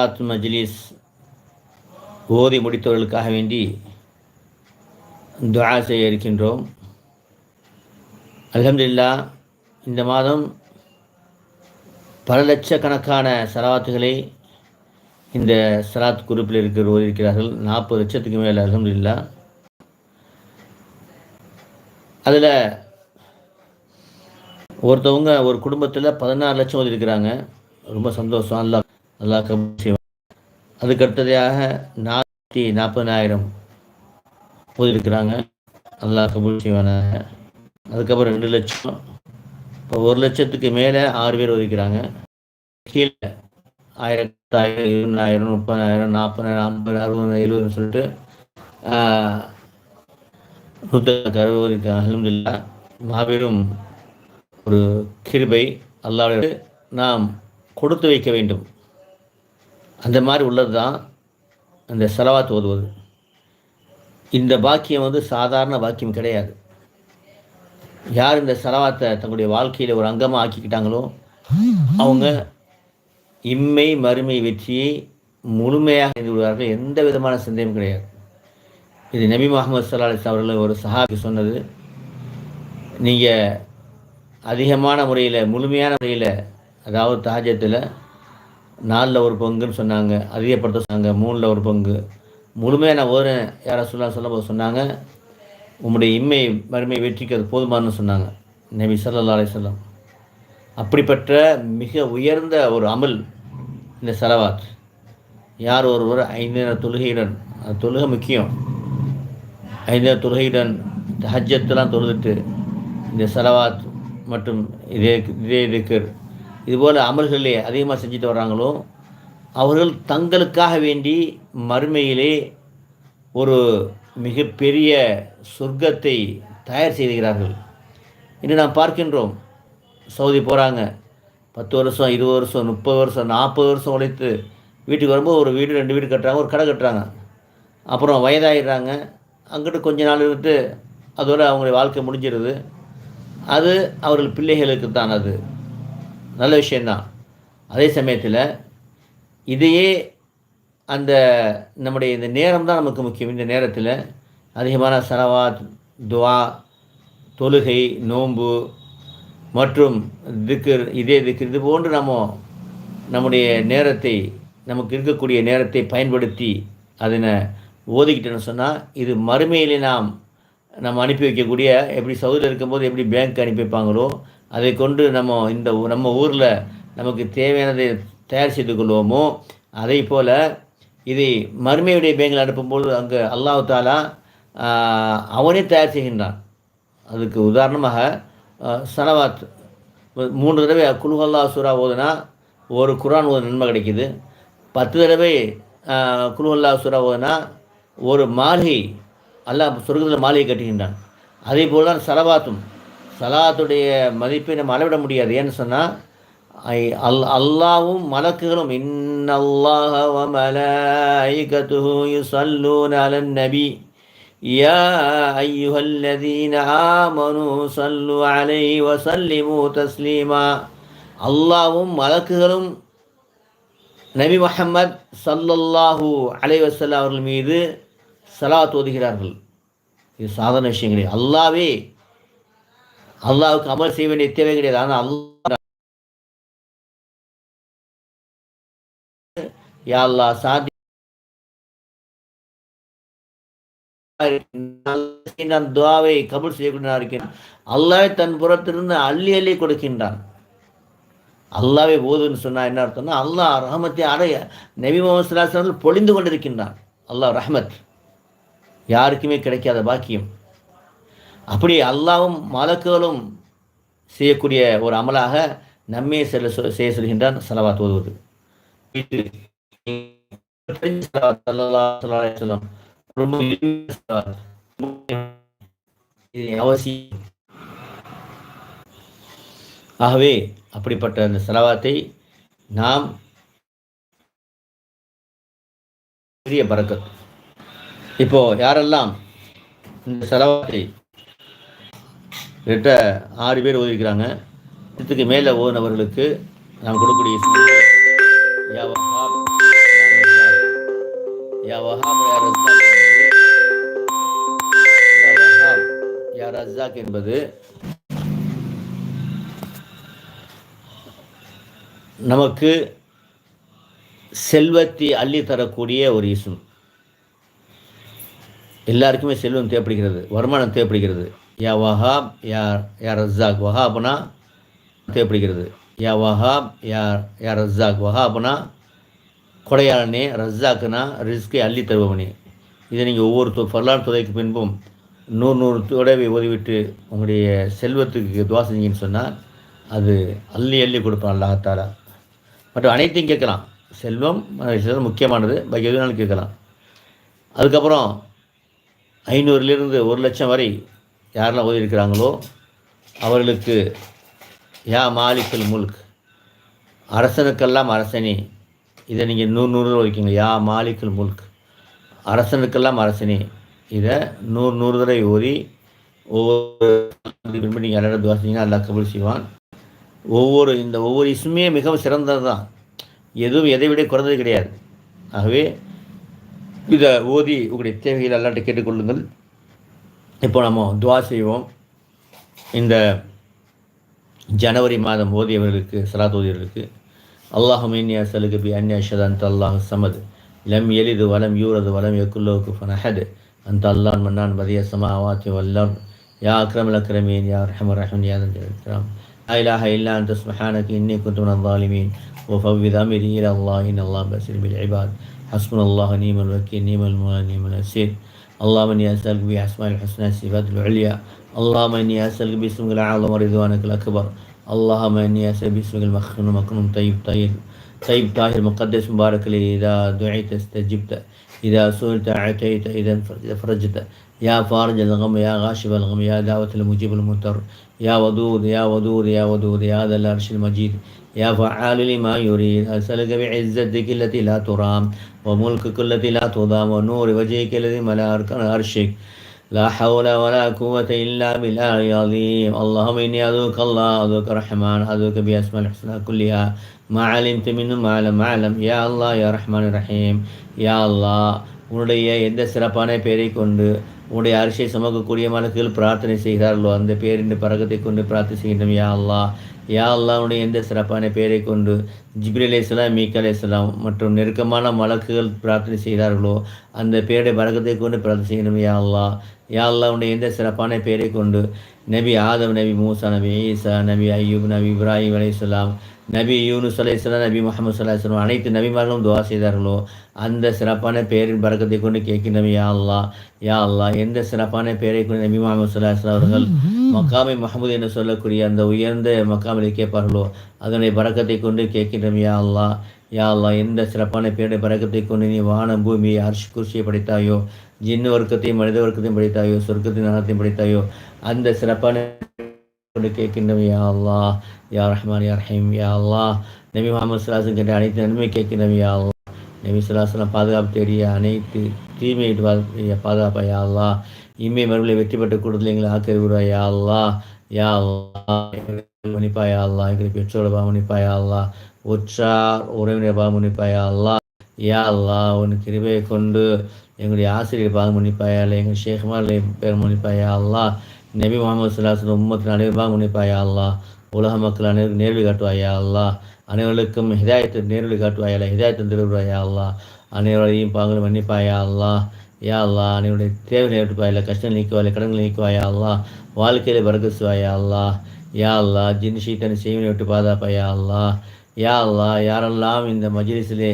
ஆத் மஜ்லிஸ் ஓதி முடித்தவர்களுக்காக வேண்டி துவா செய்ய இருக்கின்றோம். அலமதுல்லா இந்த மாதம் பல லட்சக்கணக்கான சலாத்துகளை இந்த சலாத் குரூப்பில் இருக்கிற இருக்கிறார்கள் நாற்பது லட்சத்துக்கு மேலே அலமதுல்லா அதில் ஒருத்தவங்க ஒரு குடும்பத்தில் பதினாறு லட்சம் ஓதி இருக்கிறாங்க ரொம்ப சந்தோஷம். அல்லா அல்லாஹ் கபூல் செய்வான். அதுக்கு நாற்பத்தி நாற்பதாயிரம் ஓதிருக்கிறாங்க அல்லாஹ் கபூல் செய்வானாங்க அதுக்கப்புறம் ரெண்டு லட்சம். இப்போ ஒரு லட்சத்துக்கு மேலே ஆறு பேர் ஒதுக்கிறாங்க. கீழே ஆயிரத்தாயிரம் இருபதாயிரம் முப்பதாயிரம் நாற்பதாயிரம் ஐம்பது அறுபது எழுபதுன்னு சொல்லிட்டு நூற்றி அறுபது அலமதுல்லா மாபெரும் ஒரு கிருபை அல்லாவுடைய நாம் கொடுத்து வைக்க வேண்டும். அந்த மாதிரி உள்ளது தான் அந்த செலவாத்து ஓதுவது. இந்த பாக்கியம் வந்து சாதாரண பாக்கியம் கிடையாது. யார் இந்த செலவாத்தை தங்களுடைய வாழ்க்கையில் ஒரு அங்கமாக ஆக்கிக்கிட்டாங்களோ அவங்க இம்மை மறுமை வெற்றியை முழுமையாக செய்து விடுவார்கள் எந்த விதமான சந்தேகம் கிடையாது. இது நபி முகமது சல்லாஹ் அவர்கள் ஒரு சஹாபி சொன்னது. நீங்கள் அதிகமான முறையில் முழுமையான முறையில் அதாவது தாஜத்தில் நாலில் ஒரு பங்குன்னு சொன்னாங்க அதிகப்படுத்த சொன்னாங்க மூணில் ஒரு பங்கு. முழுமையாக நான் ஒரு யாரை சொல்ல சொல்லும்போது சொன்னாங்க. உம்முடைய இம்மை மறுமை வெற்றிக்கு அது போதுமானு சொன்னாங்க நபி சல்லா அலிசல்லாம் அப்படிப்பட்ட மிக உயர்ந்த ஒரு அமல் இந்த செலவாத். யார் ஒருவர் ஐந்து நேர தொழுகையுடன் அது தொழுகை முக்கியம். ஐந்து நேர தொழுகையுடன் ஹஜ்ஜத்தெல்லாம் தொழுதுட்டு இந்த செலவாத் மற்றும் இதே இதே திக்கர் இதுபோல் அமல்களிலே அதிகமாக செஞ்சுட்டு வர்றாங்களோ அவர்கள் தங்களுக்காக வேண்டி மறுமையிலே ஒரு மிகப்பெரிய சொர்க்கத்தை தயார் செய்துகிறார்கள். இன்று நாம் பார்க்கின்றோம் சவுதி போகிறாங்க பத்து வருஷம் இருபது வருஷம் முப்பது வருஷம் நாற்பது வருஷம் உழைத்து வீட்டுக்கு வரும்போது ஒரு வீடு ரெண்டு வீடு கட்டுறாங்க ஒரு கடை கட்டுறாங்க. அப்புறம் வயதாகிடுறாங்க அங்கிட்டு கொஞ்ச நாள் இருந்துட்டு அதோட அவங்களுடைய வாழ்க்கை முடிஞ்சிருது. அது அவர்கள் பிள்ளைகளுக்கு தான் அது. நல்ல விஷயந்தான் அதே சமயத்தில் இதையே அந்த நம்முடைய இந்த நேரம் தான் நமக்கு முக்கியம். இந்த நேரத்தில் அதிகமான சலவாத் துவா தொழுகை நோன்பு மற்றும் திக்கர் இதே திக்கர் இது போன்று நம்ம நம்முடைய நேரத்தை நமக்கு இருக்கக்கூடிய நேரத்தை பயன்படுத்தி அதனை ஓதிக்கிட்டேன்னு சொன்னால் இது மறுமையிலே நாம் நம்ம அனுப்பி வைக்கக்கூடிய எப்படி சவுதியில் இருக்கும்போது எப்படி பேங்க் அனுப்பி வைப்பாங்களோ அதை கொண்டு நம்ம இந்த நம்ம ஊரில் நமக்கு தேவையானதை தயார் செய்து கொள்வோமோ? அதே போல் இதை மறுமையுடைய பேங்கில் அனுப்பும்போது அங்கே அல்லாஹு தாலா அவனே தயார் செய்கின்றான். அதுக்கு உதாரணமாக சலவாத் மூன்று தடவை குலுஹல்லா சூரா ஓதுனா ஒரு குரான் ஓது நன்மை கிடைக்கிது. பத்து தடவை குலுஹல்லா சூரா ஓதுனா ஒரு மாளிகை அல்லாஹ் சொர்க்கத்தில் மாளிகை கட்டுகின்றான். அதே போல் தான் சலவாத்தும் சலாத்துடைய மதிப்பை நம்ம அளவிட முடியாது. ஏன்னு சொன்னால் அல் அல்லாவும் மலக்குகளும் இன்னல்லாஹ நபி யா ஐயுஹல்லதீன ஆமனு சல்லு அலை வ தஸ்லீமா. அல்லாவும் மலக்குகளும் நபி முஹம்மத் சல்லல்லாஹு அலை வசல்லா அவர்கள் மீது சலாத் ஓதுகிறார்கள். இது சாதாரண விஷயங்களே. அல்லாவே அல்லாவுக்கு அமல் செய்ய வேண்டிய தேவை கிடையாது. ஆனால் அல்லா யா சாதி நான் துவாவை கபுல் செய்யக்கூடிய இருக்கிறேன் அல்லாவே தன் புறத்திலிருந்து அள்ளி அள்ளி கொடுக்கின்றான். அல்லாவே போதுன்னு சொன்னா என்ன அர்த்தம்னா அல்லாஹ் ரஹமத்தை அடைய நபி முகமது பொழிந்து கொண்டிருக்கின்றான். அல்லாஹ் ரஹமத் யாருக்குமே கிடைக்காத பாக்கியம். அப்படி அல்லாவும் மலக்குகளும் செய்யக்கூடிய ஒரு அமலாக நம்மே செல்ல செய்ய சொல்கின்றான் செலவாத் ஓதுவது. அவசியம் ஆகவே அப்படிப்பட்ட அந்த செலவாத்தை நாம் பெரிய பறக்கத் இப்போ யாரெல்லாம் இந்த செலவாத்தை கிட்ட ஆறு பேர் ஓதிக்கிறாங்க இதுக்கு மேலே ஓதினவர்களுக்கு நாம் கொடுக்கக்கூடிய யா வஹாப், யா யா என்பது நமக்கு செல்வத்தை அள்ளி தரக்கூடிய ஒரு இசும் எல்லாருக்குமே செல்வம் தேவைப்படுகிறது வருமானம் தேவைப்படுகிறது. யா வஹாப் யார் யார் ரஸ்ஸாக். வஹாப்னா தேவைப்படுகிறது யா வஹாப் யார் யார் ரஸ்ஸாக். வஹாப்னா கொடையாளனே ரஸ்ஸாக்குனா ரிஸ்கை அள்ளி தருபவனே. இதை நீங்கள் ஒவ்வொரு து வரலாறு துறைக்கு பின்பும் நூறு நூறு தொடவை ஓதிவிட்டு உங்களுடைய செல்வத்துக்கு துவா செஞ்சீங்கன்னு சொன்னால் அது அள்ளி அள்ளி கொடுப்பான் அல்லாஹாலா மற்றும் அனைத்தையும் கேட்கலாம். செல்வம் செல்வம் முக்கியமானது. பாக்கி எதுனாலும் கேட்கலாம். அதுக்கப்புறம் ஐநூறுலேருந்து ஒரு லட்சம் வரை யாரெல்லாம் ஓதியிருக்கிறாங்களோ அவர்களுக்கு யா மாலிக்கல் முல்க் அரசனுக்கெல்லாம் அரசனே இதை நீங்கள் நூறு நூறு வைக்கீங்க. யா மாலிக்கல் முல்க் அரசனுக்கெல்லாம் அரசனே இதை நூறு நூறு தடவை ஓதி ஒவ்வொரு நீங்கள் எல்லாரும் துவாசிங்கன்னா அல்லா கபுல் செய்வான். ஒவ்வொரு இந்த ஒவ்வொரு இசுமே மிகவும் சிறந்தது தான் எதுவும் எதை விட குறைந்தது கிடையாது. ஆகவே இதை ஓதி உங்களுடைய தேவைகள் அல்லாட்ட கேட்டுக்கொள்ளுங்கள். இப்போ நம்ம துவா செய்வோம். இந்த ஜனவரி மாதம் ஓதியவர்களுக்கு சலாத் ஓதியவர்களுக்கு அல்லாஹுமின் அசலுக்கு பி அன்யா ஷதன் அல்லாஹ் சமது. லம் எலிது வலம் யூரது வலம் எக்குல்லோக்கு ஃபனஹது அந்த அல்லான் மன்னான் மதிய சமாவாத்தி வல்லான் யா அக்ரமல் அக்ரமீன் யா ரஹம் ரஹம் யாதன் இருக்கிறான் ஐலாஹ இல்லா அந்த ஸ்மஹானக்கு இன்னி குத்துமன் அல்லாலிமீன் ஓ ஃபவ்வித் அமிரி இல் அல்லாஹின் அல்லாஹ் பசிர் பில் ஐபாத் ஹஸ்முன் அல்லாஹ் நீமல் வக்கீர் நீமல் முலா நீமல் அசீர் اللهم إني أسألك بأسماء الحسنى الصفات العليا. اللهم إني أسألك باسمك الأعظم ورضوانك الأكبر. اللهم إني أسألك باسمك المخنون مكنون طيب طيب طيب طاهر مقدس مبارك لي. إذا دعيت استجبت. إذا سئلت أعطيت. إذا فرجت. يا فارج الغم يا غاشب الغم يا دعوة المجيب المضطر يا ودود يا ودود يا ودود يا ذا العرش المجيد. يا فعال لما يريد أسألك بعزتك التي لا ترام وملكك التي لا تضام ونور وجهك الذي ملا أركان عرشك لا حول ولا قوة إلا بالله العظيم اللهم إني أدعوك الله أدعوك الرحمن أدعوك بأسماء الحسنى كلها ما علمت منه ما لم أعلم يا الله يا رحمن الرحيم يا الله உன்னுடைய எந்த சிறப்பான பெயரை கொண்டு உடைய அரிசியை சுமக்கக்கூடிய மலக்குகள் பிரார்த்தனை செய்கிறார்களோ அந்த பேரின் பறக்கத்தை கொண்டு பிரார்த்தனை செய்கின்றோம் யா அல்லா யா அல்லாவுடைய எந்த சிறப்பான பெயரை கொண்டு ஜிப்ரி அலி இஸ்லாம் மீக் அலி இஸ்லாம் மற்றும் நெருக்கமான மலக்குகள் பிரார்த்தனை செய்தார்களோ அந்த பேருடைய பறக்கத்தை கொண்டு பிரார்த்தனை செய்யணும் யா அல்லா யா அல்லாவுடைய எந்த சிறப்பான பெயரை கொண்டு நபி ஆதம் நபி மூசா நபி ஈசா நபி ஐயூப் நபி இப்ராஹிம் அலி இஸ்லாம் நபி யூனுஸ் அலையாம் நபி முகமது சல்லாஹம் அனைத்து நபிமார்களும் துவா செய்தார்களோ அந்த சிறப்பான பெயரின் பறக்கத்தை கொண்டு கேட்கின்றோம் யா அல்லா யா அல்லா எந்த சிறப்பான பெயரை கொண்டு நபி முகமது சல்லாஹ் அவர்கள் மக்காமை மஹமூத் என்று சொல்லக்கூடிய அந்த உயர்ந்த மக்காமில் கேட்பார்களோ அதனை பறக்கத்தை கொண்டு கேட்கின்றோம் யா அல்லா யா அல்லா எந்த சிறப்பான பேருடைய பறக்கத்தை கொண்டு நீ வானம் பூமி அரிசி குர்சியை படைத்தாயோ ஜின்னு வர்க்கத்தையும் மனித வர்க்கத்தையும் படைத்தாயோ சொர்க்கத்தின் நகரத்தையும் படைத்தாயோ அந்த சிறப்பான கொண்டு கேட்கின்றோம் யா அல்லா யா ரஹ்மான் யா ரஹீம் யா அல்லா நபி முகமது சலாசன் கேட்ட அனைத்து நன்மை கேட்கின்றோம் யா அல்லா நபி சலாசலம் பாதுகாப்பு தேடிய அனைத்து தீமை பாதுகாப்பா யா அல்லா இம்மை மறுபடியும் வெற்றி பெற்ற கூட்டத்தில் எங்களை ஆக்கிரவிடுவா யா அல்லா யா அல்லா மன்னிப்பா யா அல்லா எங்களை பெற்றோட பா மன்னிப்பா யா அல்லா உற்றார் உறவினர் பா மன்னிப்பா யா அல்லா யா அல்லா உன் கிருபையை கொண்டு எங்களுடைய ஆசிரியர் பாகம் மன்னிப்பாயா இல்லை எங்கள் ஷேഖ்மார் பேர் மன்னிப்பாயா அல்லா நபி முகமது சல்லாஹ் உம்மத்தின் அனைவருமாக முன்னிப்பாயா அல்லா உலக மக்கள் அனைவரும் நேர்வழி காட்டுவாயா அல்லா அனைவர்களுக்கும் ஹிதாயத்தை நேர்வழி காட்டுவாயா இல்லை ஹிதாயத்தை திருவாயா அல்லா அனைவரையும் பாங்கள் மன்னிப்பாயா அல்லா யா அல்லா அனைவருடைய தேவை நேர்ட்டுப்பாயா கஷ்டம் நீக்குவாயில்ல கடன்கள் நீக்குவாயா அல்லா வாழ்க்கையில் பறக்கசுவாயா அல்லா யா அல்லா ஜின் ஷீத்தனை செய்வனை விட்டு பாதாப்பாயா அல்லா யா அல்லா யாரெல்லாம் இந்த மஜ்லிஸிலே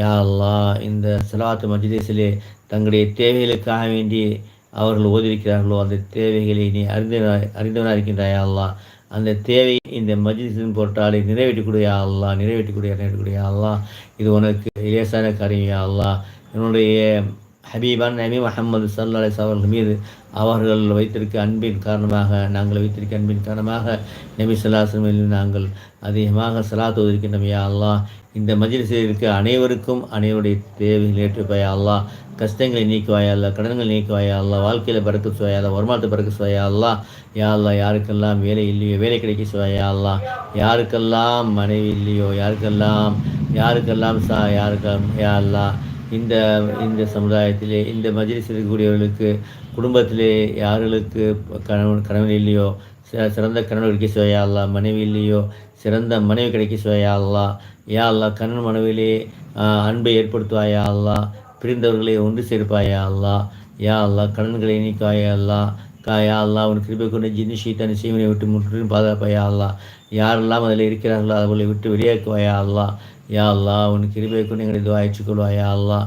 யா அல்லா இந்த சலாத்து மஜ்லிஸிலே தங்களுடைய தேவைகளுக்காக வேண்டி அவர்கள் ஓதிருக்கிறார்களோ அந்த தேவைகளை நீ அறிந்த அறிந்தவனாக இருக்கின்றாயா அல்லா அந்த தேவை இந்த மஜிதின் பொருட்டாலை நிறைவேற்றி கொடுயா அல்லா நிறைவேற்றி கொடுயா நிறைவேற்றி கொடுயா அல்லா இது உனக்கு இலேசான காரியமா அல்லா என்னுடைய ஹபீபான் நபி முகமது சல்லா அலிஸ் அவர்கள் மீது அவர்கள் வைத்திருக்க அன்பின் காரணமாக நாங்கள் வைத்திருக்க அன்பின் காரணமாக நபி சல்லாஹ் நாங்கள் அதிகமாக சலாத்து இருக்கின்றோம் அல்லாஹ் இந்த மஜ்லிஸில் இருக்க அனைவருக்கும் அனைவருடைய தேவைகள் ஏற்றுப்பாயா அல்லா கஷ்டங்களை நீக்குவாயா அல்ல கடன்கள் நீக்குவாயா அல்ல வாழ்க்கையில் பறக்க சுவையா அல்ல வருமானத்தை பறக்க சுவையா அல்லா யா அல்லா யாருக்கெல்லாம் வேலை இல்லையோ வேலை கிடைக்க சுவையா அல்லா யாருக்கெல்லாம் மனைவி இல்லையோ யாருக்கெல்லாம் யாருக்கெல்லாம் சா யாருக்கெல்லாம் யா அல்லா இந்த இந்த சமுதாயத்திலே இந்த மஜிலிஸ் இருக்கக்கூடியவர்களுக்கு குடும்பத்திலே யார்களுக்கு கணவன் கணவன் இல்லையோ சிறந்த கணவன் கிடைக்க சுவையா அல்லா மனைவி இல்லையோ சிறந்த மனைவி கிடைக்க சுவையா அல்லா யா அல்லா கணவன் மனைவிலே அன்பை ஏற்படுத்துவாயா அல்லா பிரிந்தவர்களை ஒன்று சேர்ப்பாயா அல்லா யா அல்லா கடன்களை நீக்காயா அல்லா கா அல்லா உன் கிருபை கொண்டு ஜின்னு தன் சீவனை விட்டு முற்றிலும் பாதுகாப்பாயா அல்லா யாரெல்லாம் அதில் இருக்கிறார்களோ அவர்களை விட்டு வெளியாக்குவாயா அல்லா யா அல்லா உன் கிருபை கொண்டு எங்களை துவாயிச்சு கொள்வாயா அல்லா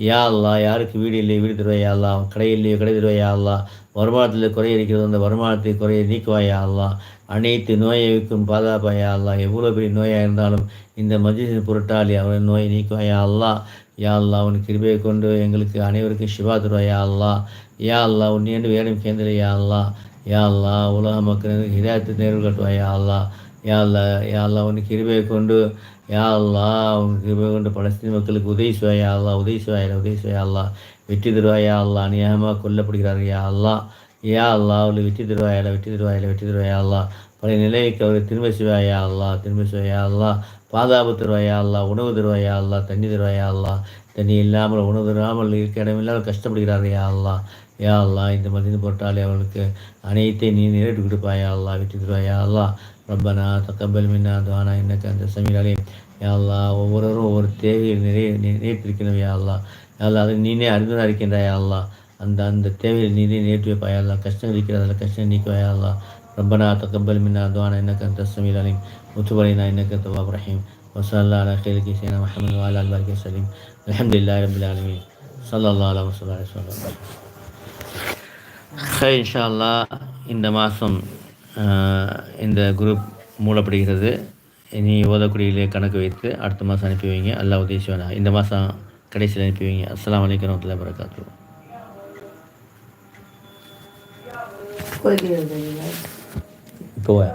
யா அல்லா யாருக்கு வீடு இல்லை வீடு தருவாயா அல்லா கடை இல்லையோ கடை தருவாயா அல்லா வருமானத்தில் குறை இருக்கிறது அந்த வருமானத்தை குறையை நீக்குவாயா அல்லா அனைத்து நோய்க்கும் பாதுகாப்பாயா அல்லா எவ்வளோ பெரிய நோயாக இருந்தாலும் இந்த மஜிதின் பொருட்டாளி அவன் நோயை நீக்குவாயா அல்லா யா அல்லா உன் கிருபையை கொண்டு எங்களுக்கு அனைவருக்கும் சிவா தருவாயா அல்லா யா அல்லா உன்னியண்டு வேணும் கேந்திரையா அல்லா யா அல்லா உலக மக்களுக்கு ஹிதாயத்து நேர்வு காட்டுவாயா அல்லா யா அல்லா யா அல்லா உன் கிருபையை கொண்டு யா அல்லா உன் கிருபை கொண்டு பலஸ்தீன் மக்களுக்கு உதவி சுவாயா அல்லா உதவி சுவாயா உதவி சுவாயா அல்லா வெற்றி தருவாயா அல்லா அநியாயமாக கொல்லப்படுகிறார்கள் யா அல்லா யா அல்லா அவளை வெற்றி தருவாயால வெற்றி தருவாயால வெற்றி தருவாயா அல்லா பழைய நிலைக்கு அவரை திரும்ப செய்வாயா அல்லா திரும்ப செய்வாயா அல்லா பாதுகாப்பு தருவாயா அல்லா உணவு தருவாயா அல்லா தண்ணி தருவாயா அல்லா தண்ணி இல்லாமல் உணவு தராமல் இருக்க இடமில்லாமல் கஷ்டப்படுகிறார்கள் யா அல்லா யா அல்லா இந்த மதியம் போட்டாலே அவர்களுக்கு அனைத்தையும் நீ நிறைவேற்றி கொடுப்பாயா அல்லா வெற்றி தருவாயா அல்லா ரப்பனா தக்கபல் மின்னா துவானா இன்னக்கு அந்த சமீராலே யா அல்லா ஒவ்வொருவரும் ஒவ்வொரு தேவையை நிறைய நினைத்திருக்கிறோம் யா அல்லா யா அல்லா அதை நீனே அறிந்துதான் இருக்கின்றாயா அல்லா அந்த அந்த தேவையை நீனே நேற்று வைப்பாயா அல்லா கஷ்டம் இருக்கிறது அதில் கஷ்டம் நீக்குவாயா அல்லா ربنا تقبل منا دعانا انك انت السميع العليم وتب علينا انك انت التواب الرحيم وصلى الله على خير سيدنا محمد وعلى اله وصحبه وسلم الحمد لله رب العالمين صلى الله على وسلم ஹைஷா அல்லா இந்த மாதம் இந்த குரூப் மூடப்படுகிறது. இனி ஓதக்குடியிலே கணக்கு வைத்து அடுத்த மாதம் அனுப்பி வைங்க. அல்லா உதேசிவனா இந்த மாதம் கடைசியில் அனுப்பி வைங்க. அஸ்லாம் வலைக்கம் வரமத்துல வரகாத்து போவேன்